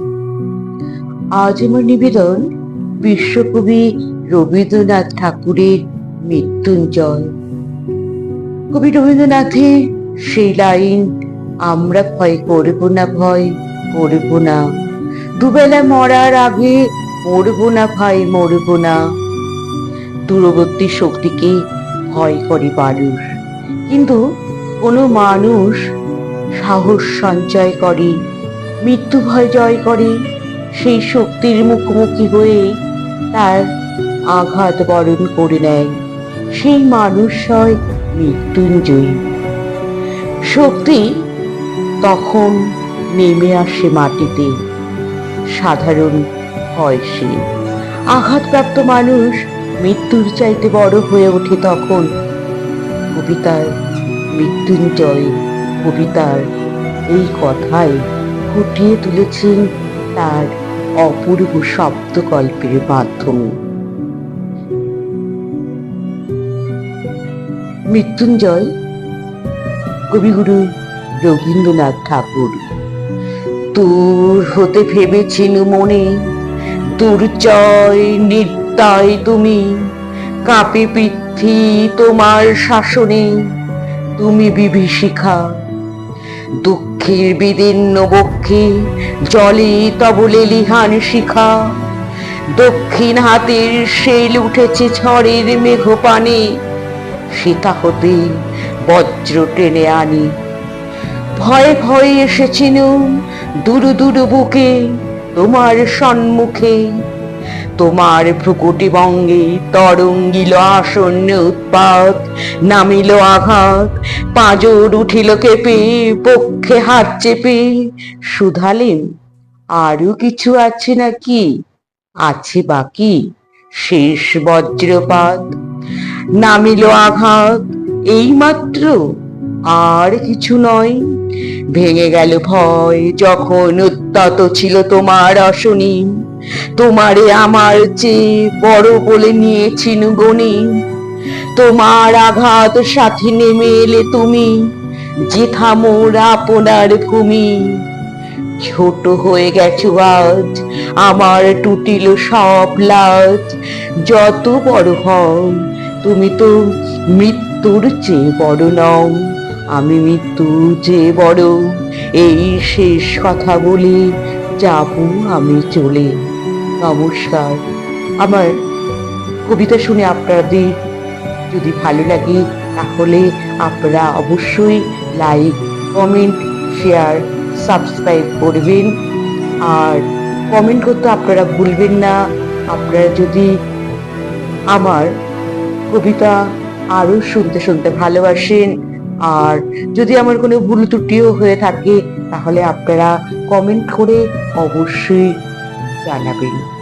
আজ আমার নিবেদন বিশ্বকবি রবীন্দ্রনাথ ঠাকুরের মৃত্যুঞ্জয়। কবি রবীন্দ্রনাথের সেই লাইন, আমরা ভয় করব না, ভয় করব না। দুবেলা মরার আগে মরব না, ভাই মরব না। দূরবর্তী শক্তিকে ভয় করে মানুষ কিন্তু কোনো মানুষ সাহস সঞ্চয় করে মৃত্যু ভয় জয় করে, সেই শক্তির মুখোমুখি হয়ে তার আঘাত বরণ করে নেয়। সেই মানুষ হয় মৃত্যুঞ্জয়ী। শক্তি তখন নেমে আসে মাটিতে। সাধারণ হয় সে। আঘাতপ্রাপ্ত মানুষ মৃত্যুর চাইতে বড় হয়ে ওঠে তখন কবিতার মৃত্যুঞ্জয়। কবিতার এই কথাই ফুটিয়ে তুলেছেন তার অপূর্ব শব্দকল্পের মাধ্যমে। মৃত্যুঞ্জয়, কবিগুরু রবীন্দ্রনাথ ঠাকুর, দূর হতে ভেবেছিনু মনে, দুর্জয় নির্দয় তুমি, কাঁপে পৃথ্বী তোমার শাসনে, তুমি বিভীষিখা দুঃখের বিদীর্ণ বক্ষে জলে তবলে লিহান শিখা। দক্ষিণ হাতের শেল উঠেছে ঝড়ের মেঘপানে, সীতা হতে বজ্র টেনে আনি। ভয়ে ভয়ে এসেছিল দূর দূর বুকে তোমার সম্মুখে। তোমার ভ্রুকুটি বঙ্গে তরঙ্গিল আসন্ন উৎপাত, নামিল আঘাত, পাঁজর উঠিল কেঁপে, পক্ষে হাত চেপে, শুধালেন, আরও কিছু আছে নাকি? আছে বাকি, শেষ বজ্রপাত। নামিল আঘাত, এইমাত্র আর কিছু নয়। ভেঙে গেল ভয়, যখন উত্তত ছিল তোমার অশনি। তোমারে আমার চেয়ে বড় বলে নিয়েছিন গণি তোমার আঘাত সাথে নেমে এলে তুমি যেথা মোর আপনার ভূমি ছোট হয়ে গেছো আজ, আমার টুটিল সব লাজ। যত বড় হও, তুমি তো মৃত্যুর চেয়ে বড় নও। আমি মৃত্যু যে বড়, এই শেষ কথা বলে যাব আমি চলে। নমস্কার। আমার কবিতা শুনে আপনাদের যদি ভালো লাগে, তাহলে আপনারা অবশ্যই লাইক, কমেন্ট, শেয়ার, সাবস্ক্রাইব করবেন। আর কমেন্ট করতে আপনারা ভুলবেন না। আপনারা যদি আমার কবিতা আরও শুনতে শুনতে ভালোবাসেন আর যদি আমার কোনো ভুল ত্রুটিও হয়ে থাকে তাহলে আপনারা কমেন্ট করে অবশ্যই জানাবেন।